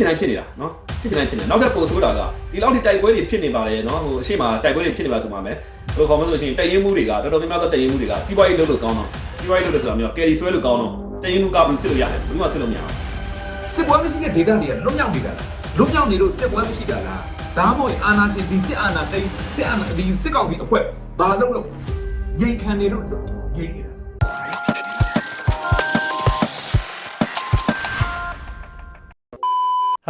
ချင်တိုင်းဖြစ်နေတာနော်ဖြစ်ချင်တိုင်းဖြစ်နေနောက်ထပ်ပို့ဆိုတာကဒီလောက်ထိတိုက်ပွဲတွေဖြစ်နေပါတယ်နော်ဟိုအရှိမတိုက်ပွဲတွေဖြစ်နေပါဆိုမှမယ်ဘယ်လိုခေါ်မလို့ဆိုရင်တိုက်ရင်မှုတွေကတော်တော်များများသောတိုက်ရင်မှုတွေကစီးပွားရေးလုပ်လို့ကောင်းတော့စီးပွားရေးလုပ်လို့ဆိုတာမျိုးကယ်ရီဆွဲလို့ကောင်းတော့တိုက်ရင်မှုကဘူးစစ်လို့ရတယ်ဘူးမှစစ်လို့မရဘူးစစ်ပွဲမရှိတဲ့ data တွေကလွတ်မြောက်နေတာလားလွတ်မြောက်နေလို့စစ်ပွဲမရှိတာလားဒါမှမဟုတ်အာနာရှင်ဒီစစ်အာနာတိတ်စစ်အာနာဒီစစ်ကောင်စီအဖွဲ့ဘာလုပ်လို့ငြိမ်ခံနေလို့ငြိမ်နေတာ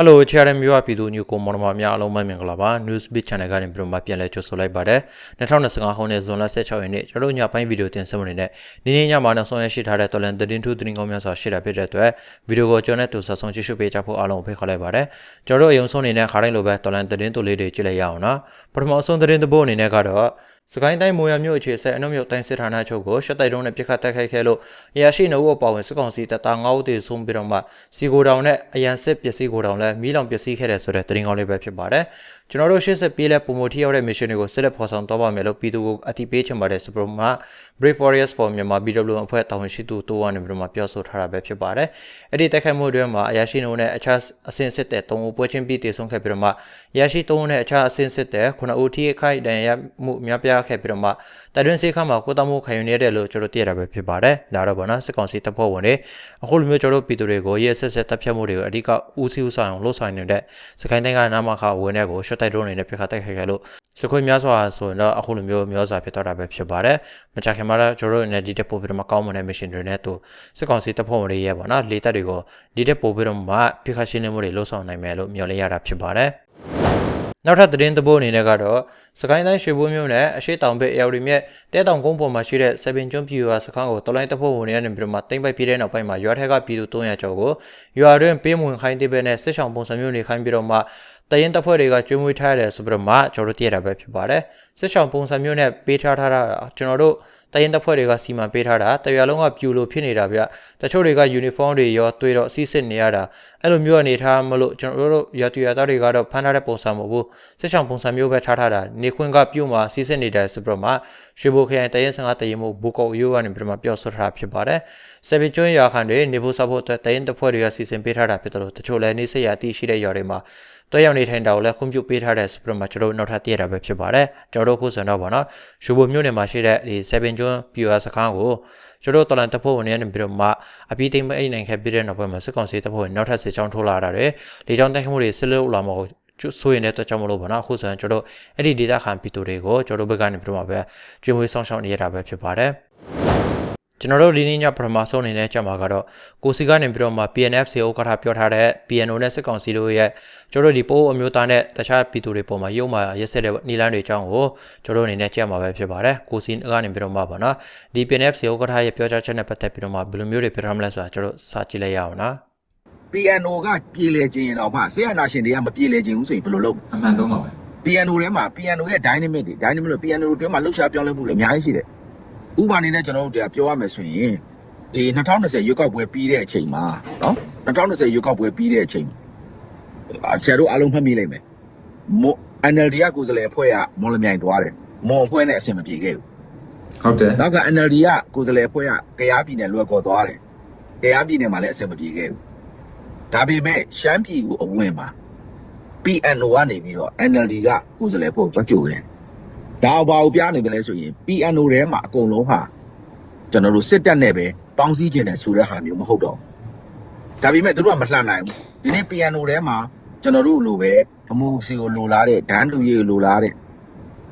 ဟယ်လို CRM မြို့ပြည်သူညကိုမော်နမများအားလုံးပဲမင်္ဂလာပါ Newsbeat Channel ကနေပြီးတော့မှပြန်လည်ကြိုဆိုလိုက်ပါတယ်2025ခုနှစ်ဇွန်လ16ရက်နေ့ကျွန်တော်တို့ညပိုင်းဗီဒီယိုတင်ဆက်မနေတဲ့နေ့နေ့ညမှာနောက်ဆုံးရရှိထားတဲ့တော်လန်သတင်းထူးသတင်းကောင်းများစွာရှိတာဖြစ်တဲ့အတွက်ဗီဒီယိုကိုကျွန်တော်နဲ့တူဆက်ဆုံးကြည့်ရှုပေးကြဖို့အားလုံးဖိတ်ခေါ်လိုက်ပါတယ်ကျွန်တော်တို့အယုံဆုံးအနေနဲ့ခါတိုင်းလိုပဲတော်လန်သတင်းတူလေးတွေကြည့်လိုက်ရအောင်နော်ပထမဆုံးသတင်းတစ်ပုဒ်အနေနဲ့ကတော့ စကိုင်းတိုင်းမိုးရမြို့အခြေဆက်အနှုတ်မြို့တိုင်းစစ်ဌာနချုပ်ကိုရှက်တိုက်တုံးနဲ့ပြစ်ခတ်တိုက်ခိုက်ခဲ့လို့အရာရှိနှုတ်ဝပါဝင်စစ်ကောင်စီတပ်သား9ဦးသေဆုံးပြီးတော့မှစီကိုတောင်နဲ့အရန်စစ်ပစ္စည်းကိုတောင်လည်းမီးလောင်ပစ္စည်းခဲ့တဲ့ဆိုတဲ့သတင်းကောင်းလေးပဲဖြစ်ပါတယ် ကျွန်တော်တို့ရှေ့ဆက်ပြေးလဲပုံမထီရောက်တဲ့ mission တွေကိုဆက်လက်ဖော်ဆောင်တော့ပါမယ်လို့ပြည်သူကိုအတိပေးချင်ပါတယ်စပရမ Brave Warriors for Myanmar BW အဖွဲ့တာဝန်ရှိသူတိုးဝါနေပြီးတော့မှပြောဆိုထားတာပဲဖြစ်ပါတယ်အဲ့ဒီတိုက်ခိုက်မှုတွေမှာအရာရှိနှုတ်နဲ့အခြားအဆင့်စစ်တဲ့3ဦးပွဲချင်းပြီးတည်ဆုံးခဲ့ပြီးတော့မှအရာရှိ3ဦးနဲ့အခြားအဆင့်စစ်တဲ့9ဦးထိခိုက်ဒဏ်ရာမှုအများပြားခဲ့ပြီးတော့မှတိုင်တွင်စေခါမှာကိုတမှုခံယူနေတယ်လို့ကျွန်တော်သိရတာပဲဖြစ်ပါတယ်ဒါတော့ဗောနော်စစ်ကောင်စီတပ်ဖွဲ့ဝင်တွေအခုလိုမျိုးကျွန်တော်တို့ပြည်သူတွေကိုရဲဆက်ဆက်တပ်ဖြတ်မှုတွေကိုအဓိကဦးစီးဦးဆောင်လှုပ်ဆောင်နေတဲ့စကိုင်းတိုင်းကနာမခဝင်တဲ့ကိုရှော့တိုက်ဒရုန်းတွေနဲ့ပြခတ်တိုက်ခိုက်ခဲ့လို့စခွေများစွာဆိုရင်တော့အခုလိုမျိုးမျိုးစွာဖြစ်တော့တာပဲဖြစ်ပါတယ်မကြခင်မှာတော့ကျွန်တော်တို့အနေနဲ့ဒီတက်ပို့ပြီးတော့မကောင်းမွန်တဲ့ mission တွေနဲ့တူစစ်ကောင်စီတပ်ဖွဲ့ဝင်တွေရဲ့ဗောနော်လေတပ်တွေကိုဒီတက်ပို့ပြီးတော့မှပြခတ်ရှင်းလင်းမှုတွေလှုပ်ဆောင်နိုင်မယ်လို့မျှော်လင့်ရတာဖြစ်ပါတယ်နောက်ထပ်သတင်းသဘောအနေနဲ့ကတော့စကိုင်းတိုင်းရွှေဘိုးမြို့နယ်အရှိတောင်ဘက်ရောက်ရီမြက်တဲတောင်ကုန်းပေါ်မှာရှိတဲ့7ကျွန်းပြည်ရွာစခန်းကိုတော်လိုင်းတပ်ဖွဲ့ဝင်တွေနဲ့ပြီးတော့မှတင်ပိုက်ပြတဲ့နောက်ပိုင်းမှာရွာထက်ကပြည်သူ300ကျော်ကိုရွာတွင်ပေးမဝင်ခိုင်းတဲ့ဘက်နဲ့စစ်ဆောင်ပုံစံမျိုးနေခိုင်းပြီးတော့မှ တရင်တပ်ဖွဲ့တွေကကျွေးမွေးထားရတယ်ဆိုပြီးတော့မှကျွန်တော်တို့သိရတာပဲဖြစ်ပါတယ်စစ်ဆောင်ပုံစံမျိုးနဲ့ပေးထားထားတာကျွန်တော်တို့တရင်တပ်ဖွဲ့တွေကစီမံပေးထားတာတရွာလုံးကပြူလို့ဖြစ်နေတာဗျတချို့တွေကယူနီဖောင်းတွေရောတွေ့တော့အစီစစ်နေရတာ အဲ့လိုမျိုးအနေထားမလို့ကျွန်တော်တို့ရွာတူရွာသားတွေကတော့ဖမ်းထားတဲ့ပုံစံမဟုတ်ဘူးစစ်ဆောင်ပုံစံမျိုးပဲထားထားတာနေခွင့်ကပြုတ်မှာစီစစ်နေတယ်ဆိုပြီးတော့မှရွှေဘိုခရိုင်တရင်15တရင်မို့ဘူကောက်ရိုးကနေပြီးတော့မှပြောဆိုထားတာဖြစ်ပါတယ်ဆယ်ပင်ကျွန်းရွာခံတွေနေဖို့စားဖို့အတွက်တရင်တပ်ဖွဲ့တွေကစီစဉ်ပေးထားတာဖြစ်တယ်လို့တချို့လည်းနေဆက်ရတည်ရှိတဲ့ရွာတွေမှာတွဲရောက်နေထိုင်တာကိုလည်းခွင့်ပြုပေးထားတဲ့စပရမှာကျွန်တော်တို့နောက်ထပ်တည့်ရတာပဲဖြစ်ပါတယ်ကျွန်တော်တို့ခုဆိုတော့ဗောနော်ရှူဘိုမြို့နယ်မှာရှိတဲ့ဒီ7ကျွန်း PR စခန်းကို ကျွန်တော်တို့တော်လန်တပ်ဖွဲ့ဝင်တွေနဲ့ပြီးတော့မှအပြီးသိမ်းမအိမ်နိုင်ခဲ့ပြီးတဲ့နောက်ပိုင်းမှာစစ်ကောင်စီတပ်ဖွဲ့ဝင်နောက်ထပ်စစ်ကြောင်းထိုးလာတာတွေလေကြောင်းတိုက်ခိုက်မှုတွေဆစ်လို့လာမှာကိုဆိုရင်လည်းတော့ကြောင်းမလို့ဗောနော်အခုဆိုရင်ကျွန်တော်တို့အဲ့ဒီဒေတာခံပြည်သူတွေကိုကျွန်တော်တို့ဘက်ကနေပြီးတော့မှပဲကျွေးမွေးဆောင်ရှောက်နေရတာပဲဖြစ်ပါတယ် ကျွန်တော်တို့ဒီနေ့ညပထမဆုံးအနေနဲ့ကြမှာကတော့ကိုစီကနေပြီးတော့မှ PNF စေဥက္ကဋ္ဌပြောထားတဲ့ PNO နဲ့စစ်ကောင်စီတို့ရဲ့ကျွန်တော်တို့ဒီပိုးအမျိုးသားနဲ့တခြားပြည်သူတွေပေါ်မှာရုံမှရက်ဆက်တဲ့နီလန်းတွေအကြောင်းကိုကျွန်တော်တို့အနေနဲ့ကြက်မှာပဲဖြစ်ပါတယ်ကိုစီကနေပြီးတော့မှပါနော်ဒီ PNF စေဥက္ကဋ္ဌရဲ့ပြောကြားချက်နဲ့ပတ်သက်ပြီးတော့မှဘယ်လိုမျိုးတွေပြောထားမလဲဆိုတာကျွန်တော်စာကြည့်လိုက်ရအောင်နော် PNO ကပြည်လေခြင်းရင်တော့မှဆေးရနာရှင်တွေကမပြည်လေခြင်းဘူးဆိုရင်ဘယ်လိုလုပ်အမှန်ဆုံးပါပဲ PNO ထဲမှာ PNO ရဲ့ dynamic တွေ dynamic လို့ PNO တွေမှာလှုပ်ရှားပြောင်းလဲမှုတွေအများကြီးရှိတယ် ဥပမာအနေနဲ့ကျွန်တော်တို့တရားပြောရမယ်ဆိုရင်ဒီ2020ရွေးကောက်ပွဲပြီးတဲ့အချိန်မှာနော်2020ရွေးကောက်ပွဲပြီးတဲ့အချိန်အာဆရာတို့အားလုံးမှတ်မိလိမ့်မယ်မော NLD ကကိုယ်စားလှယ်အဖွဲ့ကမော်လမြိုင်သွားတယ်မော်အဖွဲ့နဲ့အဆင်မပြေခဲ့ဘူးဟုတ်တယ်နောက်က NLD ကကိုယ်စားလှယ်အဖွဲ့ကကြားပြည်နယ်လွယ်ကော်သွားတယ်ကြားပြည်နယ်မှာလည်းအဆင်မပြေခဲ့ဘူးဒါပေမဲ့ရှမ်းပြည်ကိုအဝင်မှာ PNO ကနေပြီးတော့ NLD ကကိုယ်စားလှယ်ဖို့ကြကြိုတယ် ဒါဘာကိုပြနေကြလဲဆိုရင် PNO ထဲမှာအကုန်လုံးဟာကျွန်တော်တို့စစ်တပ်နဲ့ပဲပေါင်းစည်းခြင်းနဲ့ဆိုတဲ့ဟာမျိုးမဟုတ်တော့ဘူးဒါပေမဲ့သူတို့ကမလှန်နိုင်ဘူးဒီနေ့ PNO ထဲမှာကျွန်တော်တို့လိုပဲအမှုစီကိုလိုလားတဲ့ဒန်းလူကြီးကိုလိုလားတဲ့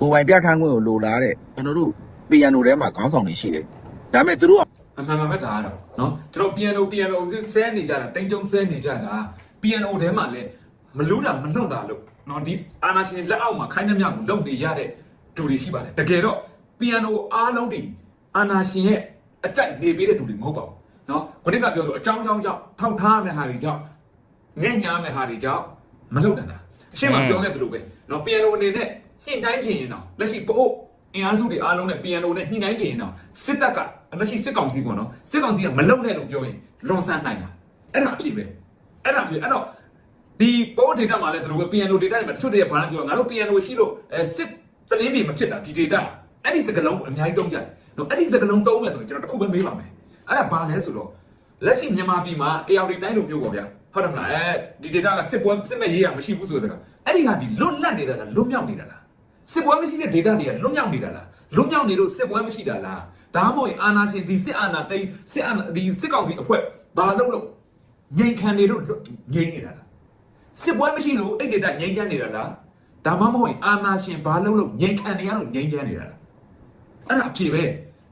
ကိုယ်ပိုင်ပြဋ္ဌာန်းခွင့်ကိုလိုလားတဲ့ကျွန်တော်တို့ PNO ထဲမှာခေါင်းဆောင်တွေရှိတယ်ဒါပေမဲ့သူတို့ကအမှန်မှန်ပဲဒါကတော့နော်ကျွန်တော် PNO PNO စစ်ဆဲနေကြတာတိမ်ကြုံဆဲနေကြတာ PNO ထဲမှာလည်းမလူးတာမလွတ်တာလို့နော်ဒီအာနာရှင်လက်အောက်မှာခိုင်းသမျှကိုလုံနေရတဲ့ ဒူတွေရှိပါတယ်တကယ်တော့ PNO အားလုံးဒီအာနာရှင်ရဲ့အကြိုက်နေပေးတဲ့ဒူတွေမဟုတ်ပါဘူးနော်ခုနကပြောဆိုအကြောင်းကြောင်းကြောင့်ထောက်ထားတဲ့ဟာတွေကြောင့်ငဲ့ညာမဲ့ဟာတွေကြောင့်မလုံနိုင်တာအရှင်းမပြောခဲ့သလိုပဲနော် PNO အနေနဲ့ညှိနှိုင်းခြင်းရင်တော့လက်ရှိပို့အင်အားစုတွေအားလုံးနဲ့ PNO နဲ့ညှိနှိုင်းခြင်းရင်တော့စစ်တပ်ကလက်ရှိစစ်ကောင်စီပေါ့နော်စစ်ကောင်စီကမလုံနဲ့လို့ပြောရင်လွန်ဆန်းနိုင်တာအဲ့ဒါအဖြစ်ပဲအဲ့ဒါအဖြစ်အဲ့တော့ဒီပို့ data မှာလည်းသူတို့ပဲ PNO data တွေမှာတချို့တွေကဘာလဲပြောငါတို့ PNO ရှိလို့အဲစစ် တလင်းတွေမဖြစ်တာဒီ data အဲ့ဒီစကလုံးအများကြီးတုံးကြတယ်နော်အဲ့ဒီစကလုံးတုံးမယ်ဆိုရင်ကျွန်တော်တစ်ခုပဲမေးပါမယ်အဲ့ဒါဘာလဲဆိုတော့လက်ရှိမြန်မာပြည်မှာ AR တိုင်းလိုမျိုးပေါ့ဗျာဟဟုတ်တယ်မလားအဲဒီ data ကစစ်ပွဲစစ်မဲ့ရေးရမရှိဘူးဆိုတဲ့စကားအဲ့ဒီဟာဒီလွတ်လပ်နေတာလားလွတ်မြောက်နေတာလားစစ်ပွဲမရှိတဲ့ data တွေကလွတ်မြောက်နေတာလားလွတ်မြောက်နေလို့စစ်ပွဲမရှိတာလားဒါမှမဟုတ်ရင်အာနာရှင်ဒီစစ်အာဏာတိတ်စစ်အာဏာဒီစစ်ကောင်စီအဖွဲ့ဘာလို့လို့ငြိမ်ခံနေလို့ငြိမ်နေတာလားစစ်ပွဲမရှိလို့အဲ့ data ငြိမ်ချမ်းနေတာလား ဒါမှမဟုတ်ရင်အာနာရှင်ဘာလို့လို့ငြိမ်ခံနေရလို့ငြိမ်ချမ်းနေတာလားအဲ့ဒါအဖြေပဲ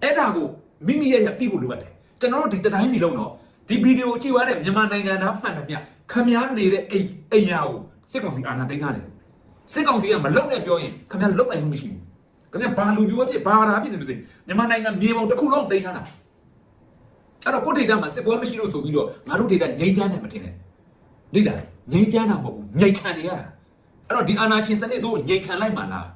အဲ့ဒါကိုမိမိရဲ့ရသိဖို့လိုအပ်တယ်ကျွန်တော်တို့ဒီတတိုင်းမျိုးလုံးတော့ဒီဗီဒီယိုကြည့်ရတဲ့မြန်မာနိုင်ငံသားမှန်တယ်မြခမည်းနေတဲ့အိမ်အိမ်ယာကိုစစ်ကောင်စီအာဏာသိမ်းထားတယ်စစ်ကောင်စီကမလုံနဲ့ပြောရင်ခမည်းလုံနိုင်မှုမရှိဘူးခမည်းဘာလူမျိုးဖြစ်ဘာသာဖြစ်နေလို့စိမြန်မာနိုင်ငံမြေပုံတစ်ခုလုံးသိမ်းထားတာအဲ့တော့ကိုဒေတာမှာစစ်ပွဲမရှိလို့ဆိုပြီးတော့ငါတို့ဒေတာငြိမ်းချမ်းတယ်မထင်နဲ့လေ့လာငြိမ်းချမ်းတာမဟုတ်ဘူးငြိမ်ခံနေရတာ အဲ့တော့ဒီအာဏာရှင်စနစ်ဆိုငြိမ်ခံလိုက်မှလား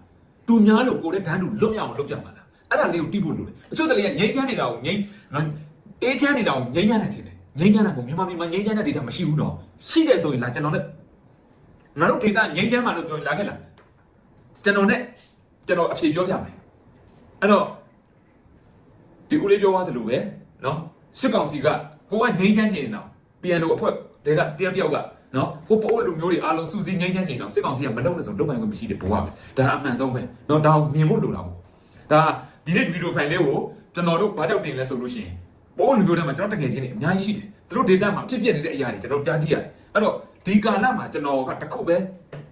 တူများလို့ကိုယ်တဲ့ဒန်းတူလွတ်မြောက်အောင်လုပ်ကြမှာလားအဲ့ဒါလေးကိုတိဖို့လိုတယ်တချို့တလေကငြိမ်းချမ်းနေတာကိုငြိမ်းအေးချမ်းနေတာကိုငြိမ်းချမ်းတယ်ထင်တယ်ငြိမ်းချမ်းတာကိုမြန်မာပြည်မှာငြိမ်းချမ်းတဲ့ဒေတာမရှိဘူးတော့ရှိတယ်ဆိုရင်လားကျွန်တော်နဲ့ငါတို့ဒေတာငြိမ်းချမ်းမှလို့ပြောရင်လာခဲ့လားကျွန်တော်နဲ့ကျွန်တော်အဖြေပြောပြမယ်အဲ့တော့ဒီဦးလေးပြောသွားသလိုပဲနော်စစ်ကောင်စီကကိုကငြိမ်းချမ်းနေတော့ piano အဖွဲ့တွေကတယောက်တယောက်က နော်ကိုပိုးလူမျိုးတွေအားလုံးစူးစီးငြိမ်းချမ်းနေတော့စစ်ကောင်စီကမလုပ်လို့ဆိုလုပ်နိုင်ခွင့်မရှိတဲ့ဘဝပဲဒါအမှန်ဆုံးပဲနော်ဒါကိုမြင်ဖို့လိုတာပေါ့ဒါဒီနေ့ဗီဒီယိုဖိုင်လေးကိုကျွန်တော်တို့ဘာကြောက်တင်လဲဆိုလို့ရှိရင်ပိုးလူမျိုးတွေမှာကျွန်တော်တကယ်ချင်းနေအများကြီးရှိတယ်သူတို့ data မှာဖြစ်ပြနေတဲ့အရာတွေကျွန်တော်ကြားကြည့်ရတယ်အဲ့တော့ဒီကာလမှာကျွန်တော်ကတစ်ခုပဲ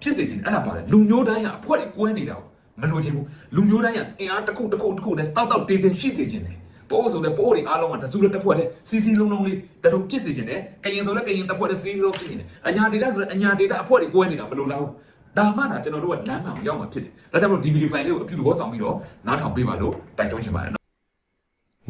ဖြစ်စေချင်တယ်အဲ့ဒါပါတယ်လူမျိုးတိုင်းကအဖွဲ့တွေကွဲနေတာကိုမလိုချင်ဘူးလူမျိုးတိုင်းကအင်အားတစ်ခုတစ်ခုတစ်ခုနဲ့တောက်တောက်တင်းတင်းရှိစေချင်တယ် ပိုးဆိုတဲ့ပိုးတွေအားလုံးကတစုတစ်ဖွဲ့တဲ့စီစီလုံးလုံးလေးတတို့ဖြစ်စေချင်တယ်ကရင်ဆိုတဲ့ကရင်တစ်ဖွဲ့တဲ့စီစီလုံးဖြစ်နေတယ်အညာဒေတာဆိုတဲ့အညာဒေတာအဖွဲ့တွေကွဲနေတာမလိုလားဘူးဒါမှသာကျွန်တော်တို့ကလမ်းမှန်ကိုရောက်မှာဖြစ်တယ်ဒါကြောင့်မို့ဒီဗီဒီယိုဖိုင်လေးကိုအပြုသဘောဆောင်ပြီးတော့နားထောင်ပေးပါလို့တိုက်တွန်းချင်ပါတယ်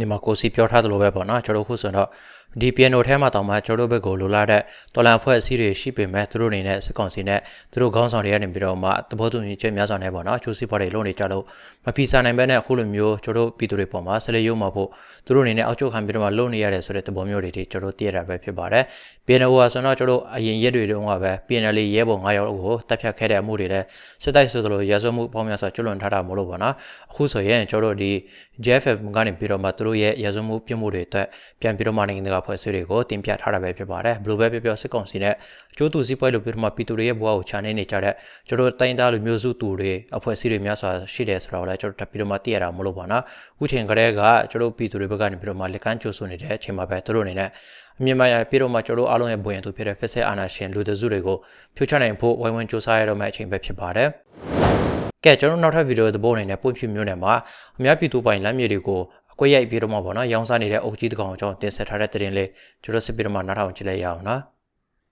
ဒီမှာကိုစီပြောထားသလိုပဲပေါ့နော်ကျွန်တော်တို့ခုဆိုတော့ ဒီ piano ထဲမှာတောင်မှကျွန်တော်တို့ဘက်ကိုလိုလာတဲ့တော်လန်အဖွဲ့အစည်းတွေရှိပေမဲ့သူတို့အနေနဲ့စကွန်စီနဲ့သူတို့ခေါင်းဆောင်တွေကနေပြီးတော့မှသဘောတူညီချက်များစွာနဲ့ပေါ့နော်ချိုးစီပွားတွေလုံးနေကြလို့မဖီစာနိုင်ဘဲနဲ့အခုလိုမျိုးကျွန်တော်တို့ပြည်သူတွေပေါ်မှာဆက်လက်ရုံမှာဖို့သူတို့အနေနဲ့အောက်ချုပ်ခံပြီးတော့မှလုံးနေရတယ်ဆိုတဲ့သဘောမျိုးတွေဒီကျွန်တော်တို့သိရတာပဲဖြစ်ပါတယ် piano ကဆိုတော့ကျွန်တော်တို့အရင်ရက်တွေတုန်းကပဲ piano လေးရဲပေါ်9ရောက်ကိုတက်ဖြတ်ခဲ့တဲ့အမှုတွေလည်းစစ်တိုက်ဆိုသလိုရဲစွမှုပေါင်းများစွာကျွလွန်ထားတာမလို့ပေါ့နော်အခုဆိုရင်ကျွန်တော်တို့ဒီ JFF ကနေပြီးတော့မှသူတို့ရဲ့ရဲစွမှုပြမှုတွေအတွက်ပြန်ပြီးတော့မှနိုင်ငံတကာဖွဲ့စည်းတွေကိုတင်ပြထားတာပဲဖြစ်ပါတယ်ဘယ်လိုပဲပြောပြောစစ်ကောင်စီနဲ့အကျိုးတူစီးပွားလို့ပြီးတော့မှပြည်သူတွေရဲ့ဘဝကိုခြာနေနေကြတဲ့ကျွန်တော်တို့တိုင်းသားလူမျိုးစုသူတွေအဖွဲ့အစည်းတွေများစွာရှိတယ်ဆိုတော့လည်းကျွန်တော်တက်ပြီးတော့မှသိရတာမလို့ပါနော်အခုချိန်ကလေးကကျွန်တော်ပြည်သူတွေဘက်ကနေပြီးတော့မှလက်ကမ်းကြိုးဆိုနေတဲ့အချိန်မှာပဲသူတို့အနေနဲ့အမြင်မှရပြီးတော့မှကျွန်တော်အားလုံးရဲ့ဘဝင်သူဖြစ်တဲ့ Fixed အာနာရှင်လူတစုတွေကိုဖြိုးချနိုင်ဖို့ဝိုင်းဝန်းစူးစမ်းရတော့မယ့်အချိန်ပဲဖြစ်ပါတယ်ကဲကျွန်တော်နောက်ထပ်ဗီဒီယိုသဘောအနေနဲ့ပွင့်ဖြူမျိုးနယ်မှာအများပြည်သူပိုင်လမ်းမြေတွေကိုအ ကွက်ရိုက်ပြီးတော့မှပေါ့နော်ရောင်းစားနေတဲ့အုပ်ကြီးတကောင်အကြောင်းတင်ဆက်ထားတဲ့သတင်းလေးကျွန်တော်စစ်ပြီးတော့မှနားထောင်ကြည့်လိုက်ရအောင်နော်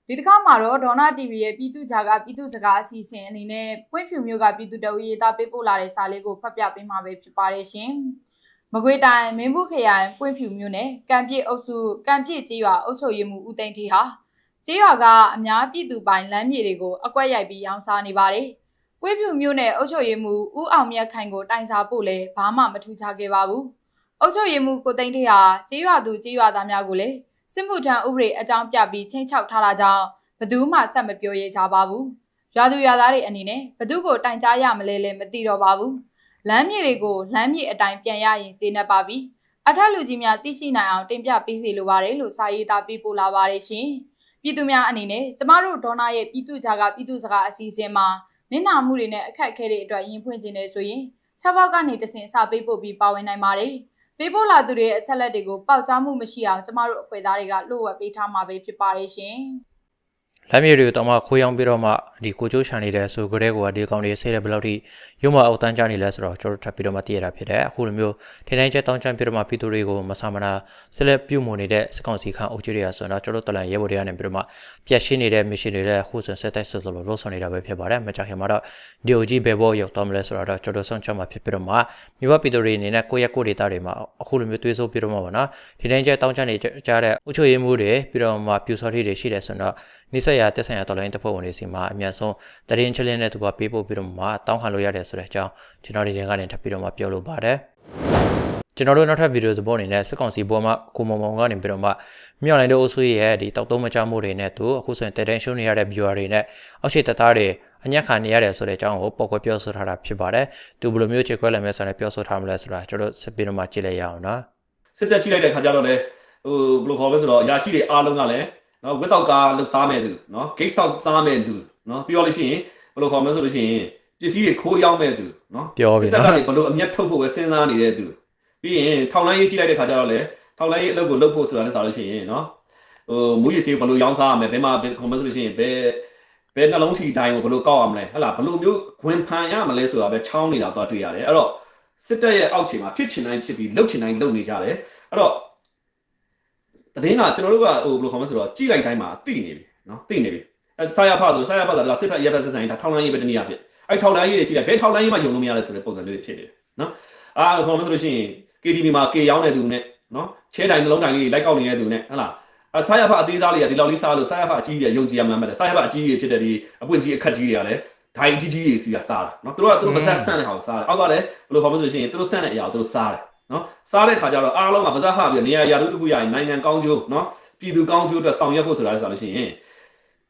ဒီတစ်ခါမှာတော့ဒေါနာ TV ရဲ့ပြည်သူ့ဂျာကပြည်သူ့စကားအစီအစဉ်အနေနဲ့ပွင့်ဖြူမျိုးကပြည်သူတအုပ်ရေးသားပေးပို့လာတဲ့စာလေးကိုဖတ်ပြပေးမှာပဲဖြစ်ပါတယ်ရှင်။မကွေးတိုင်းမင်းဘူးခရိုင်ပွင့်ဖြူမျိုးနဲ့ကံပြည့်အုပ်စုကံပြည့်ကျေးရွာအုပ်ချုပ်ရေးမှူးဦးသိန်းထေဟာကျေးရွာကအများပြည်သူပိုင်လမ်းမြေတွေကိုအကွက်ရိုက်ပြီးရောင်းစားနေပါတယ်။ပွင့်ဖြူမျိုးနဲ့အုပ်ချုပ်ရေးမှူးဦးအောင်မြတ်ခိုင်ကိုတိုင်စာပို့လဲဘာမှမထူးခြားခဲ့ပါဘူး။ အုပ်ချုပ်ရေးမှူးကိုသိန်းထေဟာကျေးရွာသူကျေးရွာသားများကိုလည်းစစ်မှုထမ်းဥပဒေအကြောင်းပြပြီးချင်းချောက်ထားတာကြောင့်ဘသူမှဆက်မပြောရဲကြပါဘူး။ရွာသူရွာသားတွေအနေနဲ့ဘသူကိုတိုင်ကြားရမလဲလဲမသိတော့ပါဘူး။လမ်းမြေတွေကိုလမ်းမြေအတိုင်းပြန်ရရင်ကျေနပ်ပါပြီ။အထက်လူကြီးများသိရှိနိုင်အောင်တင်ပြပေးစီလိုပါတယ်လို့စာရေးသားပေးပို့လာပါတယ်ရှင်။ပြည်သူများအနေနဲ့ကျမတို့ဒေါနာရဲ့ပြည်သူကြားကပြည်သူစကားအစီအစဉ်မှာနင့်နာမှုတွေနဲ့အခက်အခဲတွေအတွက်ရင်ဖွင့်ခြင်းနဲ့ဆိုရင်ဆက်ပေါက်ကနေတဆင်စာပေးပို့ပြီးပါဝင်နိုင်ပါတယ်။ ပေးပို့လာသူတွေရဲ့အချက်လက်တွေကိုပေါက်ကြားမှုမရှိအောင်ကျမတို့အဖွဲ့သားတွေကလိုဝက်ပေးထားမှာပဲဖြစ်ပါတယ်ရှင်။ လမ်းမြေတွေကိုတော့မှခိုးရောင်းပြီးတော့မှဒီကိုကျိုးချန်နေတဲ့ဆိုကြတဲ့ကွာဒီကောင်တွေဆေးတဲ့ဘယ်လောက်ထိရုံမအောက်တန်းကြနေလဲဆိုတော့ကျွန်တော်ထပ်ပြီးတော့မှသိရတာဖြစ်တယ်အခုလိုမျိုးထင်းတိုင်းချက်တောင်းချမ်းပြီးတော့မှပြည်သူတွေကိုမဆာမနာဆက်လက်ပြုမှုနေတဲ့စကောင်စီခန့်အုပ်ချုပ်တွေကဆိုတော့ကျွန်တော်တလန်ရဲဘော်တွေကနေပြီးတော့မှပြက်ရှင်းနေတဲ့မရှင်တွေလည်းအခုဆိုဆက်တိုက်ဆက်လို့လို့ဆောင်နေတာပဲဖြစ်ပါတယ်မကြခင်မှာတော့ဒီအိုကြီးဘယ်ဘောရောက်တော့မလဲဆိုတော့ကျွန်တော်ဆုံးချမှာဖြစ်ပြီးတော့မှမိဘပြည်သူတွေအနေနဲ့ကိုယ့်ရဲ့ကိုယ်ဒေတာတွေမှာအခုလိုမျိုးတွေးဆိုပြီးတော့မှပါနော်ထင်းတိုင်းချက်တောင်းချမ်းနေကြတဲ့အုပ်ချုပ်ရေးမှုတွေပြီးတော့မှပြူစော်ထီတွေရှိတယ်ဆိုတော့နိစ္စရာတက်ဆိုင်ရာတော်လိုင်းတပ်ဖွဲ့ဝင်တွေစီမှာအများဆုံးတရင်ချလင်းနဲ့သူကပေးပို့ပြီးတော့မှတောင်းခံလို့ရတယ်ဆိုတဲ့အကြောင်းကျွန်တော်ဒီနေ့ကနေထပ်ပြီးတော့မှပြောလိုပါတယ်ကျွန်တော်တို့နောက်ထပ်ဗီဒီယိုသဘောအနေနဲ့စစ်ကောင်စီဘောမှာကိုမုံမုံကနေပြီးတော့မှမြောက်လိုင်းတို့အစိုးရရဲ့ဒီတောက်သုံးမချမှုတွေနဲ့သူအခုဆိုရင်တရင်ရှုံးနေရတဲ့ viewer တွေနဲ့အောက်ခြေတပ်သားတွေအညက်ခံနေရတယ်ဆိုတဲ့အကြောင်းကိုပေါ်ကွယ်ပြောဆိုထားတာဖြစ်ပါတယ်သူဘယ်လိုမျိုးချေခွဲလဲမဲဆိုတဲ့ပြောဆိုထားမလဲဆိုတာကျွန်တော်စစ်ပြီးတော့မှကြည့်လိုက်ရအောင်နော်စစ်တက်ကြည့်လိုက်တဲ့ခါကျတော့လေဟိုဘယ်လိုခေါ်လဲဆိုတော့ရာရှိတွေအားလုံးကလည်း နော်ဝက်တော့ကားလှုပ်စားမဲ့သူနော်ဂိတ်ဆောက်စားမဲ့သူနော်ပြီးတော့လို့ရှိရင်ဘယ်လိုခေါ်မလဲဆိုလို့ရှိရင်ပစ္စည်းတွေခိုးရောက်မဲ့သူနော်ပြောပြီစစ်တပ်နော်ကနေဘယ်လိုအမျက်ထုတ်ဖို့ပဲစဉ်းစားနေတဲ့သူပြီးရင်ထောင်လိုင်းရေးကြည့်လိုက်တဲ့ခါကျတော့လေထောင်လိုင်းရေးအလုပ်ကိုလုပ်ဖို့ဆိုတာလည်းဆိုလို့ရှိရင်နော်ဟိုမူရည်စီဘယ်လိုရောင်းစားရမလဲဘယ်မှာခေါ်မလဲဆိုလို့ရှိရင်ဘယ်ဘယ်နှလုံးထီတိုင်းကိုဘယ်လိုကောက်ရမလဲဟဟလားဘယ်လိုမျိုးဝင်ဖန်ရမလဲဆိုတာပဲချောင်းနေတာတော့တွေ့ရတယ်အဲ့တော့စစ်တပ်ရဲ့အောက်ခြေမှာဖြစ်ချင်တိုင်းဖြစ်ပြီးလှုပ်ချင်တိုင်းလှုပ်နေကြတယ်အဲ့တော့ တည်င်းကကျွန်တော်တို့ကဟိုဘယ်လိုခေါ်မလဲဆိုတော့ကြိလိုက်တိုင်းမှာသိနေပြီနော်သိနေပြီအဲဆာရဖဆိုဆာရဖဆိုတာစစ်ဖက်ရက်ဖက်စစ်ဆိုင်ဒါထောက်လိုင်းရေးပဲတနည်းအားဖြင့်အဲထောက်လိုင်းရေးတွေကြည့်လိုက်ဘယ်ထောက်လိုင်းရေးမှယုံလို့မရတဲ့ဆိုတဲ့ပုံစံလေးတွေဖြစ်နေတယ်နော်အာခေါ်မလဲဆိုလို့ရှိရင် KTV မှာ K ရောင်းတဲ့သူနဲ့နော်ချဲတိုင်းနှလုံးတိုင်းလေးလိုက်ကောက်နေတဲ့သူနဲ့ဟဟလားအဆာရဖအသေးသားလေးကဒီလောက်လေးစားလို့ဆာရဖအကြီးကြီးကယုံကြည်ရမှန်းမယ်ဆာရဖအကြီးကြီးဖြစ်တဲ့ဒီအပွင့်ကြီးအခက်ကြီးတွေကလည်းဒိုင်ကြီးကြီးတွေစီကစားတာနော်သူတို့ကသူတို့ပါဇက်ဆန့်တဲ့ဟာကိုစားတယ်အောက်ကလည်းဘယ်လိုခေါ်မလဲဆိုလို့ရှိရင်သူတို့ဆန့်တဲ့အရာကိုသူတို့စားတယ် နော်စားတဲ့ခါကျတော့အားလုံးကပါဇက်ဟပြီးနေရာရာတို့တစ်ခုရရင်နိုင်ငံကောင်းကျိုးနော်ပြည်သူကောင်းကျိုးအတွက်ဆောင်ရွက်ဖို့ဆိုတာလည်းဆိုလို့ရှိရင်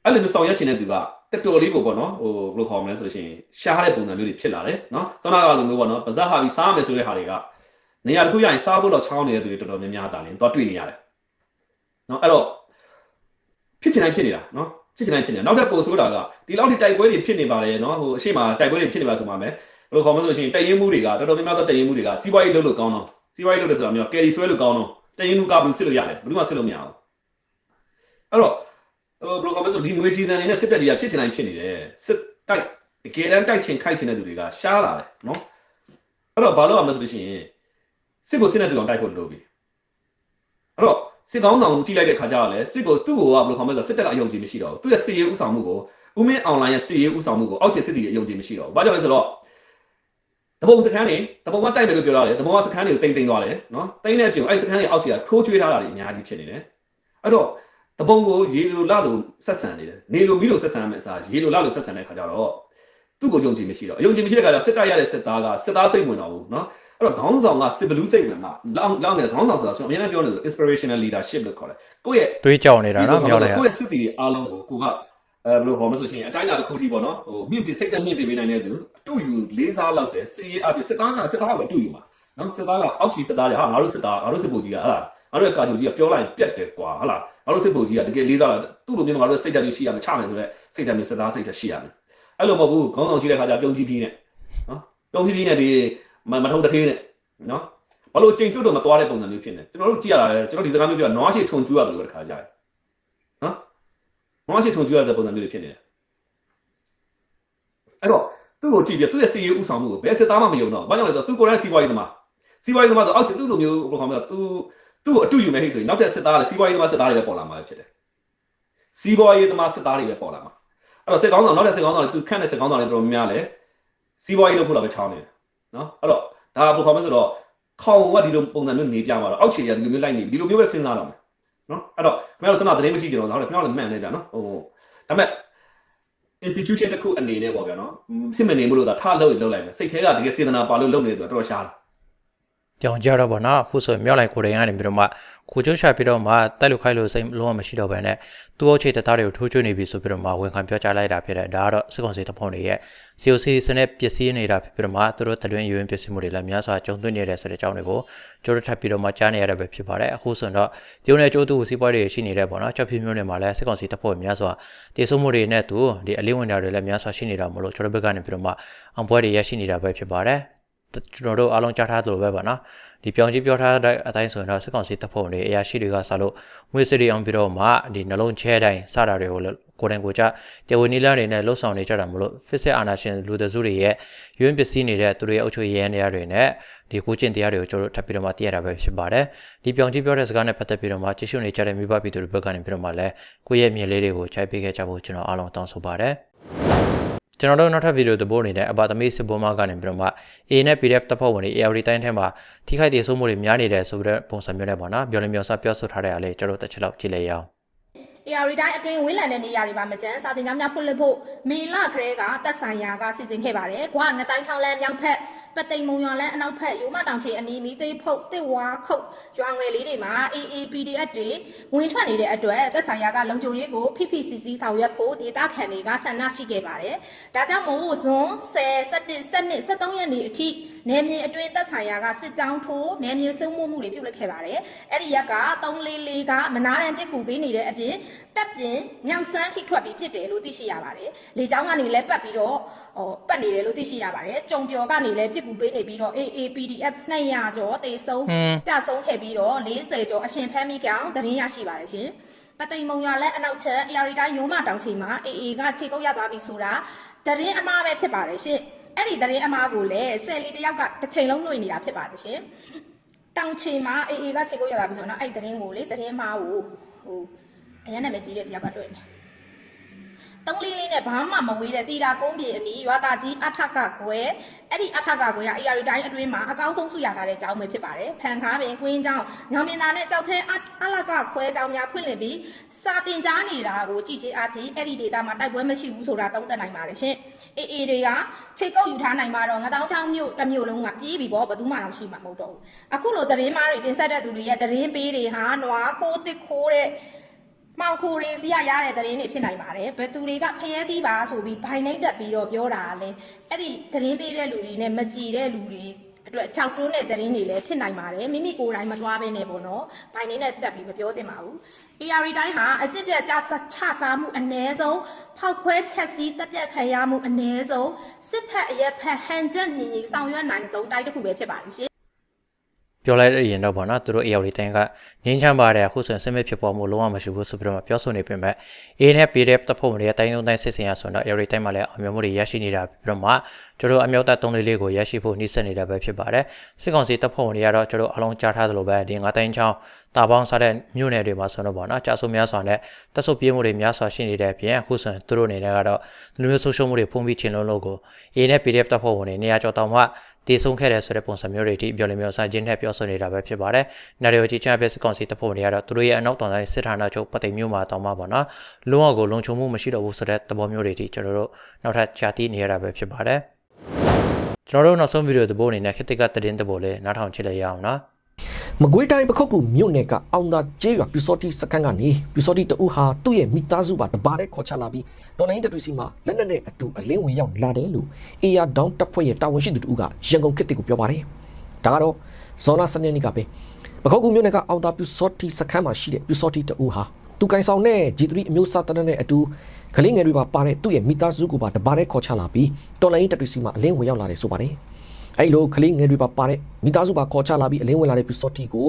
အဲ့လိုမျိုးဆောင်ရွက်ချင်တဲ့သူကတက်တော်လေးပေါ့ပေါ့နော်ဟိုဘယ်လိုခေါ်မလဲဆိုလို့ရှိရင်ရှားတဲ့ပုံစံမျိုးတွေဖြစ်လာတယ်နော်စောနာကလိုမျိုးပေါ့နော်ပါဇက်ဟာပြီးစားမယ်ဆိုတဲ့ဟာတွေကနေရာတစ်ခုရရင်စားဖို့တော့ချောင်းနေတဲ့သူတွေတော်တော်များများတာလင်းတော့တွေ့နေရတယ်နော်အဲ့တော့ဖြစ်ချင်တိုင်းဖြစ်နေတာနော်ဖြစ်ချင်တိုင်းဖြစ်နေတာနောက်ထပ်ပို့ဆိုတာကဒီလောက်ဒီတိုက်ပွဲတွေဖြစ်နေပါတယ်နော်ဟိုအရှိမတိုက်ပွဲတွေဖြစ်နေပါဆိုမှမယ်ဘယ် လိုခေါ်မလဲဆိုလို့ရှိရင်တရင်မှုတွေကတော်တော်များများသောတရင်မှုတွေကစီးပွားရေးလုပ်လို့ကောင်းတော့စီးပွားရေးလုပ်တယ်ဆိုတာမျိုးကယ်ရီဆွဲလို့ကောင်းတော့တရင်မှုကဘူးစစ်လို့ရတယ်ဘယ်သူမှစစ်လို့မရဘူးအဲ့တော့ဟိုဘယ်လိုခေါ်မလဲဆိုဒီငွေကြီးစံနေနဲ့စစ်တပ်ကြီးကဖြစ်ချင်တိုင်းဖြစ်နေတယ်စစ်တိုက်တကယ်တမ်းတိုက်ချင်ခိုက်ချင်တဲ့သူတွေကရှားလာတယ်နော်အဲ့တော့ဘာလို့ရမလဲဆိုလို့ရှိရင်စစ်ကိုစစ်နဲ့တူအောင်တိုက်ဖို့လိုပြီအဲ့တော့စစ်ကောင်းဆောင်ကိုကြည့်လိုက်တဲ့ခါကျတော့လေစစ်ကိုသူ့ကိုကဘယ်လိုခေါ်မလဲဆိုတော့စစ်တပ်ကအယုံကြည်မရှိတော့ဘူးသူ့ရဲ့စစ်ရေးဥဆောင်မှုကိုဦးမင်းအွန်လိုင်းရဲ့စစ်ရေးဥဆောင်မှုကိုအောက်ခြေစစ်တီရဲ့အယုံကြည်မရှိတော့ဘူးဘာကြောင့်လဲဆိုတော့ တပုံစခန်းနေတပုံကတိုက်တယ်လို့ပြောရတယ်တပုံကစခန်းတွေကိုတိမ့်တိမ့်သွားတယ်နော်တိမ့်တဲ့အပြင်အဲ့စခန်းတွေအောက်ခြေကထိုးချွေးထားတာတွေအများကြီးဖြစ်နေတယ်အဲ့တော့တပုံကိုရေလိုလလိုဆက်ဆံနေတယ်နေလိုမီလိုဆက်ဆံမယ်အစားရေလိုလလိုဆက်ဆံတဲ့ခါကျတော့သူ့ကိုယုံကြည်မရှိတော့ယုံကြည်မရှိတဲ့ခါကျစစ်တပ်ရတဲ့စစ်သားကစစ်သားစိတ်ဝင်တော့ဘူးနော်အဲ့တော့ခေါင်းဆောင်ကစစ်ဘလူးစိတ်ဝင်မှာလောင်းလောင်းနေတဲ့ခေါင်းဆောင်ဆိုတာကျွန်တော်အများနဲ့ပြောနေလို့ inspirational leadership လို့ခေါ်တယ်ကိုယ့်ရဲ့တွေးကြောင်နေတာနော်ပြောလိုက်ရကိုယ့်ရဲ့စစ်တီတွေအားလုံးကိုကိုကအဲဘယ်လိုဟောမဆိုရှင်အတိုင်းအတာတစ်ခုထိပေါ့နော်ဟိုမြင့်တင်စိတ်တက်မြင့်တင်ပေးနိုင်တဲ့သူ တူယူလေးစားလောက်တယ်စီအပြစစ်သားကစစ်သားကအတူယူမှာနော်စစ်သားကအောက်ချီစစ်သားတွေဟာငါတို့စစ်သားငါတို့စစ်ဗိုလ်ကြီးကဟာလားငါတို့ရဲ့ကာဂျိုကြီးကပြောလိုက်ရင်ပြတ်တယ်ကွာဟာလားငါတို့စစ်ဗိုလ်ကြီးကတကယ်လေးစားတာသူ့လိုမျိုးငါတို့စိတ်တက်မျိုးရှိရမယ်ချမယ်ဆိုတော့စိတ်တက်မျိုးစစ်သားစိတ်တက်ရှိရမယ်အဲ့လိုမဟုတ်ဘူးခေါင်းဆောင်ရှိတဲ့ခါကျပြုံးကြီးပြီးနဲ့နော်ပြုံးကြီးပြီးနဲ့ဒီမမထုံတထေးနဲ့နော်ဘာလို့ချိန်တွတ်တော့မသွားတဲ့ပုံစံမျိုးဖြစ်နေကျွန်တော်တို့ကြည့်ရတာလေကျွန်တော်ဒီစကားမျိုးပြောနွားရှိထုံကျူးရတယ်လို့တခါကြတယ်နော်နွားရှိထုံကျူးရတဲ့ပုံစံမျိုးတွေဖြစ်နေတယ်အဲ့တော့ သူ့ကိုကြည့်ပြသူ့ရဲ့စီရေးဥဆောင်မှုကိုဘယ်စစ်သားမှမယုံတော့ဘာကြောင့်လဲဆိုတော့သူကိုယ်တိုင်စီးပွားရေးသမားစီးပွားရေးသမားဆိုအောက်သူ့လိုမျိုးဘယ်လိုခေါ်မလဲသူသူ့ကိုအတူယူမဲ့ဟိဆိုရင်နောက်တဲ့စစ်သားလည်းစီးပွားရေးသမားစစ်သားတွေပဲပေါ်လာမှာဖြစ်တယ်စီးပွားရေးသမားစစ်သားတွေပဲပေါ်လာမှာအဲ့တော့စစ်ကောင်းဆောင်နောက်တဲ့စစ်ကောင်းဆောင်တွေသူခန့်တဲ့စစ်ကောင်းဆောင်တွေတော်တော်များများလဲစီးပွားရေးလုပ်ဖို့လာပဲချောင်းနေတယ်နော်အဲ့တော့ဒါဘယ်လိုခေါ်မလဲဆိုတော့ခေါင်ကဒီလိုပုံစံမျိုးနေပြမှာတော့အောက်ခြေကဒီလိုမျိုးလိုက်နေဒီလိုမျိုးပဲစဉ်းစားတော့မယ်နော်အဲ့တော့ခင်ဗျားတို့စနသတင်းမကြည့်ကြတော့ဒါလည်းခင်ဗျားတို့လည်းမှန်နေကြနော်ဟိုဒါပေမဲ့ institution တစ်ခုအနေနဲ့ပေါ့ဗျာနော်ဖြစ်မနေဘူးလို့သာထားလို့လောက်လိုက်မယ်စိတ်ထဲကတကယ်စေတနာပါလို့လုပ်နေတယ်ဆိုတော့တော်တော်ရှားတယ် ကြောင်ကြတော့ဗောနော်အခုဆိုရင်မြောက်လိုက်ကိုယ်တိုင်ကနေပြီးတော့မှကိုကျိုးချပြီးတော့မှတက်လူခိုက်လို့စိတ်လုံးဝမရှိတော့ဘဲနဲ့သူ့အချိတ်တသားတွေကိုထိုးချွေးနေပြီဆိုပြီးတော့မှဝန်ခံပြောကြားလိုက်တာဖြစ်တဲ့ဒါကတော့စစ်ကောင်စီတပ်ဖွဲ့တွေရဲ့ COC စနစ်ပစ္စည်းနေတာဖြစ်ပြီးတော့မှသူတို့တလွင်ယူရင်ပစ္စည်းမှုတွေလည်းများစွာကြုံတွေ့နေရတဲ့ဆိုတဲ့အကြောင်းတွေကိုကျိုးတို့ထပ်ပြီးတော့မှကြားနေရတဲ့ပဲဖြစ်ပါတယ်အခုဆိုတော့ဒီုံနဲ့ကျိုးသူစီးပွားတွေရှိနေတဲ့ဗောနော်ကြောက်ဖြူမျိုးတွေမှာလည်းစစ်ကောင်စီတပ်ဖွဲ့တွေများစွာတည်ဆုံမှုတွေနဲ့သူဒီအလေးဝင်တာတွေလည်းများစွာရှိနေတာမလို့ကျိုးတို့ဘက်ကနေပြီးတော့မှအောင်ပွဲတွေရရှိနေတာပဲဖြစ်ပါတယ် ကျွန်တော်တို့အားလုံးကြားထားသလိုပဲပါနော်ဒီပြောင်ကြီးပြောထားတဲ့အတိုင်းဆိုရင်တော့စစ်ကောင်စီတပ်ဖွဲ့တွေအရာရှိတွေကစားလို့ငွေစရီအောင်ပြီးတော့မှဒီနှလုံးချဲတိုင်းစတာတွေကိုလည်းကိုယ်တိုင်ကိုယ်ကြကျေဝနီလာတွေနဲ့လှုပ်ဆောင်နေကြတာမလို့ဖစ်စစ်အာနာရှင်လူသစုတွေရဲ့ရွေးပစ္စည်းနေတဲ့သူတွေရဲ့အုပ်ချုပ်ရေးရဲနေရတွေနဲ့ဒီကိုကျင့်တရားတွေကိုကျွန်တော်တို့ထပ်ပြီးတော့မှသိရတာပဲဖြစ်ပါတယ်ဒီပြောင်ကြီးပြောတဲ့စကားနဲ့ပတ်သက်ပြီးတော့မှကြည့်ရှုနေကြတဲ့မိဘပြည်သူတွေဘက်ကနေပြီးတော့မှလည်းကိုယ့်ရဲ့မြင်လေးတွေကိုခြိုက်ပေးခဲ့ကြဖို့ကျွန်တော်အားလုံးတောင်းဆိုပါတယ် ကျွန်တော်တို့နောက်ထပ်ဗီဒီယိုသဘောနေတဲ့အပါသမီးစစ်ဘောမကနေပြီးတော့မှ A နဲ့ PDF တပ်ဖွဲ့ဝင်တွေ ARD တိုင်းထဲမှာထိခိုက်ဒေဆုံးမှုတွေများနေတယ်ဆိုတဲ့ပုံစံမျိုးနဲ့ပေါ့နော်ပြောလမျိုးစပြောဆိုထားတဲ့အလေးကျွန်တော်တို့တစ်ချက်လောက်ကြည့်လိုက်ရအောင် AR တိုင်းအတွင်းဝင်းလံတဲ့နေရာတွေမှာမကျန်းစာတင်များများဖွင့်လှစ်ဖို့မေလခရဲကတက်ဆိုင်ရာကစီစဉ်ခဲ့ပါတယ်။ကွာငတိုင်းချောင်းလမ်းမြောက်ဖက်ပသိမ်မုံရွာလမ်းအနောက်ဖက်ရိုးမတောင်ချေအနီးမီသေးဖုတ်တစ်ဝါခုတ်ရွာငယ်လေးတွေမှာ AAPDF တွေဝင်ထွက်နေတဲ့အတွက်တက်ဆိုင်ရာကလုံခြုံရေးကို PPCC ဆောင်ရွက်ဖို့ဒေသခံတွေကဆန္ဒရှိခဲ့ပါတယ်။ဒါကြောင့်မို့ဇွန်10 17 17 13ရက်နေ့အထိနယ်မြေအတွင်းတက်ဆိုင်ရာကစစ်ကြောင်းထိုးနယ်မြေစုံမှုမှုတွေပြုလုပ်ခဲ့ပါတယ်။အဲ့ဒီရက်က344ကမနာရန်ပြစ်ကူပေးနေတဲ့အပြင်တက်ပြင်းညောင်ဆန်းထိထွက်ပြီးဖြစ်တယ်လို့သိရှိရပါတယ်။လေကြောင်းကနေလည်းပတ်ပြီးတော့ဟိုပတ်နေတယ်လို့သိရှိရပါတယ်။ကြုံပျော်ကနေလည်းပြစ်ကူပေးနေပြီးတော့ AAPDF 200ကျော်တေဆုံးတဆုံးခဲ့ပြီးတော့40ကျော်အရှင်ဖမ်းမိကြောင်းသတင်းရရှိပါတယ်ရှင်။ပသိမ်မုံရွာလက်အနောက်ချက်အရာရီတိုင်းရုံးမတောင်ချီမှာအေအေကခြေကုပ်ရသွားပြီဆိုတာတရင်အမားပဲဖြစ်ပါတယ်ရှင်အဲ့ဒီတရင်အမားကိုလည်းဆယ်လီတယောက်ကတစ်ချိန်လုံးလွှင့်နေတာဖြစ်ပါတယ်ရှင်တောင်ချီမှာအေအေကခြေကုပ်ရသွားပြီဆိုတော့အဲ့ဒီတရင်ကိုလေတရင်မားကိုဟို အရင်နာမည်ကြီးတဲ့တယောက်ကတွေ့နေတုံးလေးလေးနဲ့ဘာမှမဝေးတဲ့တီတာကုန်းပြေအနီးရွာသားကြီးအထကကွယ်အဲ့ဒီအထကကွယ်က AR တိုင်းအတွင်းမှာအကောင်းဆုံးဆုရထားတဲ့အကြောင်းပဲဖြစ်ပါတယ်ဖန်ခါပင်ကွင်းကျောင်းညောင်ပင်သားနဲ့ကြောက်ခဲအလကခွဲကျောင်းများဖွင့်လှစ်ပြီးစာတင်ကြားနေတာကိုကြည်ကြည်အဖြစ်အဲ့ဒီဒေတာမှာတိုက်ပွဲမရှိဘူးဆိုတာသုံးသပ်နိုင်ပါတယ်ရှင်အေးအေးတွေကချိန်ကုတ်ယူထားနိုင်မှာတော့ငတောင်းချောင်းမြို့တစ်မြို့လုံးကပြေးပြီပေါ့ဘယ်သူမှတော့ရှိမှာမဟုတ်တော့ဘူးအခုလိုသတင်းမားတွေတင်ဆက်တဲ့သူတွေရဲ့သတင်းပေးတွေဟာနွားခိုးတစ်ခိုးတဲ့ မောင်ခိုရင်စီရရတဲ့သတင်းတွေဖြစ်နိုင်ပါတယ်ဘယ်သူတွေကဖျဲသီးပါဆိုပြီးဘိုင်နှိပ်တက်ပြီးတော့ပြောတာလဲအဲ့ဒီသတင်းပေးတဲ့လူတွေနဲ့မကြည်တဲ့လူတွေအတွက်၆တွန်းတဲ့သတင်းတွေလည်းဖြစ်နိုင်ပါတယ်မိမိကိုယ်တိုင်မသွားဘဲနဲ့ပေါ့နော်ဘိုင်နှိပ်နဲ့တက်ပြီးမပြောသင့်ပါဘူး AR တိုင်းဟာအကျင့်ပြတ်ကြဆချစားမှုအ ਨੇ ဆုံးဖောက်ခွဲဖြက်စီးတက်ပြတ်ခံရမှုအ ਨੇ ဆုံးစစ်ဖက်အရက်ဖက်ဟန်ချက်ညီညီဆောင်ရွက်နိုင်ဆုံးတိုက်တစ်ခုပဲဖြစ်ပါတယ်ရှင် ပြောလိုက်တဲ့ရင်တော့ပေါ့နော်သူတို့အေယော်ဒီတိုင်းကငင်းချမ်းပါတယ်အခုဆိုရင်စစ်မဲ့ဖြစ်ပေါ်မှုလုံးဝမရှိဘူးဆိုပြီးတော့ပြောဆိုနေပြင်မဲ့ A နဲ့ PDF တပ်ဖွဲ့ဝင်တွေအတိုင်းလုံးတိုင်းစစ်စင်ရဆိုတော့အေယော်ဒီတိုင်းမှာလည်းအောင်မြင်မှုတွေရရှိနေတာပြီးတော့မှကျွန်တော်အမြောက်တပ်3လေးလေးကိုရရှိဖို့နှိစက်နေတာပဲဖြစ်ပါတယ်စစ်ကောင်စီတပ်ဖွဲ့ဝင်တွေကတော့ကျွန်တော်အလုံးကြားထားသလိုပဲဒီ9တိုင်းချောင်းတာပေါင်းစားတဲ့မြို့နယ်တွေမှာဆိုတော့ပေါ့နော်ကြာဆိုများစွာနဲ့တပ်ဆုပ်ပြေးမှုတွေများစွာရှိနေတဲ့အပြင်အခုဆိုရင်သူတို့အနေနဲ့ကတော့လူမျိုးဆိုးရှုံးမှုတွေဖုံးပြီးချင်လုံးလို့ကို A နဲ့ PDF တပ်ဖွဲ့ဝင်တွေနေရာကျော်တောင်မှ တည်ဆုံးခဲ့တယ်ဆိုတဲ့ပုံစံမျိုးတွေအထိပြောလိမ့်မျိုးစာချင်းနဲ့ပြောဆိုနေတာပဲဖြစ်ပါတယ်။နာရီယိုကြီးချန်ပီယံစ်ကောင်စီတပ်ဖွဲ့ဝင်တွေကတော့သူတို့ရဲ့အနောက်တောင်တိုင်းစစ်ဌာနချုပ်ပတ်သိမ်မျိုးမှာတောင်းပါပေါ့နော်။လုံးဝကိုလုံခြုံမှုမရှိတော့ဘူးဆိုတဲ့သဘောမျိုးတွေအထိကျွန်တော်တို့နောက်ထပ်ကြာတီးနေရတာပဲဖြစ်ပါတယ်။ကျွန်တော်တို့နောက်ဆုံးဗီဒီယိုသဘောအနေနဲ့ခစ်တစ်ကသတင်းသဘောလေးနားထောင်ကြည့်လိုက်ရအောင်နော်။ မကွေးတိုင်းပခုတ်ကူမြို့နယ်ကအောင်သာကျေးရွာပြူစောတိစခန်းကနေပြူစောတိတဦးဟာသူ့ရဲ့မိသားစုပါတပါးတဲ့ခေါ်ချလာပြီးဒေါ်နိုင်တတူစီမှာလက်နက်နဲ့အတူအလင်းဝင်ရောက်လာတယ်လို့အေယာဒေါင်းတပ်ဖွဲ့ရဲ့တာဝန်ရှိသူတို့ကရန်ကုန်ခေတ်တစ်ကိုပြောပါတယ်။ဒါကတော့ဇော်နာစနေနေ့ကပဲပခုတ်ကူမြို့နယ်ကအောင်သာပြူစောတိစခန်းမှာရှိတဲ့ပြူစောတိတဦးဟာသူကင်ဆောင်တဲ့ G3 အမျိုးစားတနက်နဲ့အတူကလေးငယ်တွေပါပါတဲ့သူ့ရဲ့မိသားစုကိုပါတပါးတဲ့ခေါ်ချလာပြီးတော်လိုင်းတတူစီမှာအလင်းဝင်ရောက်လာတယ်ဆိုပါတယ်။ အဲ့လိုကလေးငယ်တွေပါပါတဲ့မိသားစုပါခေါ်ချလာပြီးအလင်းဝင်လာတဲ့ပစ္စတီကို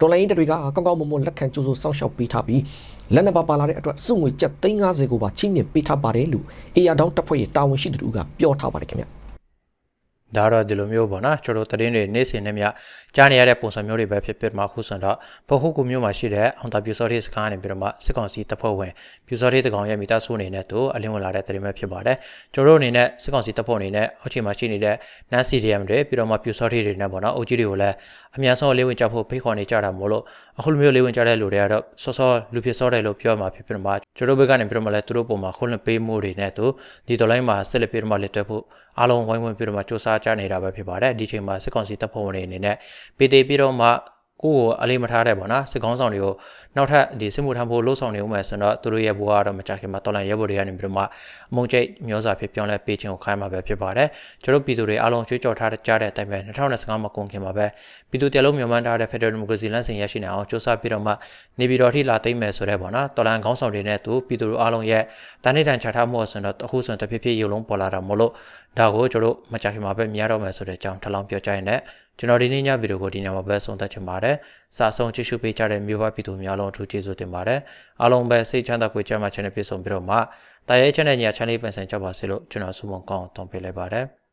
တော်လိုင်းတပ်တွေကကောင်းကောင်းမွန်မွန်လက်ခံကြိုးစိုးစောင့်ရှောက်ပေးထားပြီးလက်နက်ပါပါလာတဲ့အတွက်စုငွေကျပ်350ကိုပါချိမြင့်ပေးထားပါတယ်လို့အေယာဒေါင်းတပ်ဖွဲ့ရဲ့တာဝန်ရှိသူတို့ကပြောထားပါတယ်ခင်ဗျ ဒါတော့ဒီလိုမျိုးပေါ့နော်ကျွန်တော်သတင်းတွေနေ့စဉ်နဲ့မြကြားနေရတဲ့ပုံစံမျိုးတွေပဲဖြစ်ဖြစ်မှာခုဆိုတော့ဘဟုကူမျိုးမှာရှိတဲ့အောင်တာပြူစော်ရေးစကားနေပြီးတော့မှစစ်ကောင်စီတပ်ဖွဲ့ဝင်ပြူစော်ရေးတကောင်ရဲ့မိသားစုအနေနဲ့သူအလင်းဝင်လာတဲ့သတင်းပဲဖြစ်ပါတယ်ကျွန်တော်တို့အနေနဲ့စစ်ကောင်စီတပ်ဖွဲ့အနေနဲ့အောက်ခြေမှာရှိနေတဲ့ NAN CDM တွေပြီးတော့မှပြူစော်ရေးတွေနဲ့ပေါ့နော်အုပ်ကြီးတွေကိုလည်းအများဆုံးလေးဝင်ကြဖို့ဖိတ်ခေါ်နေကြတာမို့လို့အခုလိုမျိုးလေးဝင်ကြတဲ့လူတွေကတော့စောစောလူဖြစ်စောတယ်လို့ပြောမှာဖြစ်ဖြစ်မှာကျွန်တော်တို့ဘက်ကနေပြီးတော့မှလည်းသူတို့ပုံမှာခုလွန်ပေးမှုတွေနဲ့သူဒီတော်လိုင်းမှာဆက်လက်ပြီးတော့မှလက်တွဲဖို့အားလုံးဝိုင်းဝန်းပြီးတော့မှစူးစမ်းကြနေတာပဲဖြစ်ပါတယ်ဒီချိန်မှာစစ်ကောင်စီတပ်ဖွဲ့ဝင်တွေအနေနဲ့ပေတေပြီးတော့မှ ကိုယ့်ကိုအလေးမထားတဲ့ပေါ့နော်စစ်ကောင်းဆောင်တွေကိုနောက်ထပ်ဒီစစ်မှုထမ်းဖို့လှုပ်ဆောင်နေဦးမယ်ဆိုတော့သူတို့ရဲ့ဘဝကတော့မကြခင်မှာတော်လန်ရဲဘော်တွေကနေပြီးတော့မှအမုံကျိတ်မျိုးစာဖြစ်ပြောင်းလဲပေးခြင်းကိုခိုင်းမှာပဲဖြစ်ပါတယ်ကျွန်တော်ပြည်သူတွေအားလုံးကြွေးကြော်ထားကြတဲ့အတိုင်းပဲ2025မှာကုန်ခင်မှာပဲပြည်သူတရလုံးမြန်မာထားတဲ့ Federal Democracy လမ်းစဉ်ရရှိနေအောင်စ조사ပြီးတော့မှနေပြည်တော်ထိလာသိမ်းမယ်ဆိုတဲ့ပေါ့နော်တော်လန်ကောင်းဆောင်တွေနဲ့သူပြည်သူတို့အားလုံးရဲ့တန်နေတန်ချထားမှုဆိုတော့အခုဆိုရင်တဖြည်းဖြည်းရုံလုံးပေါ်လာတာမို့လို့ဒါကိုကျွန်တော်တို့မကြခင်မှာပဲမြင်ရတော့မယ်ဆိုတဲ့အကြောင်းထပ်လောင်းပြောကြရင်လည်း ကျွန်တော်ဒီနေ့ညဗီဒီယိုကိုဒီညမှာပဲဆုံးသက်ချင်ပါတယ်။စာဆုံးကြည့်ရှုပေးကြတဲ့မျိုးပါပြည်သူများလုံးအထူးကျေးဇူးတင်ပါတယ်။အားလုံးပဲစိတ်ချမ်းသာကိုကြမ်းမှချမ်းနဲ့ပြည့်စုံပြီးတော့မှတာရဲချမ်းတဲ့ညချမ်းလေးပင်စင်ကြပါစေလို့ကျွန်တော်ဆုမွန်ကောင်းတောင်းပေးလိုက်ပါတယ်။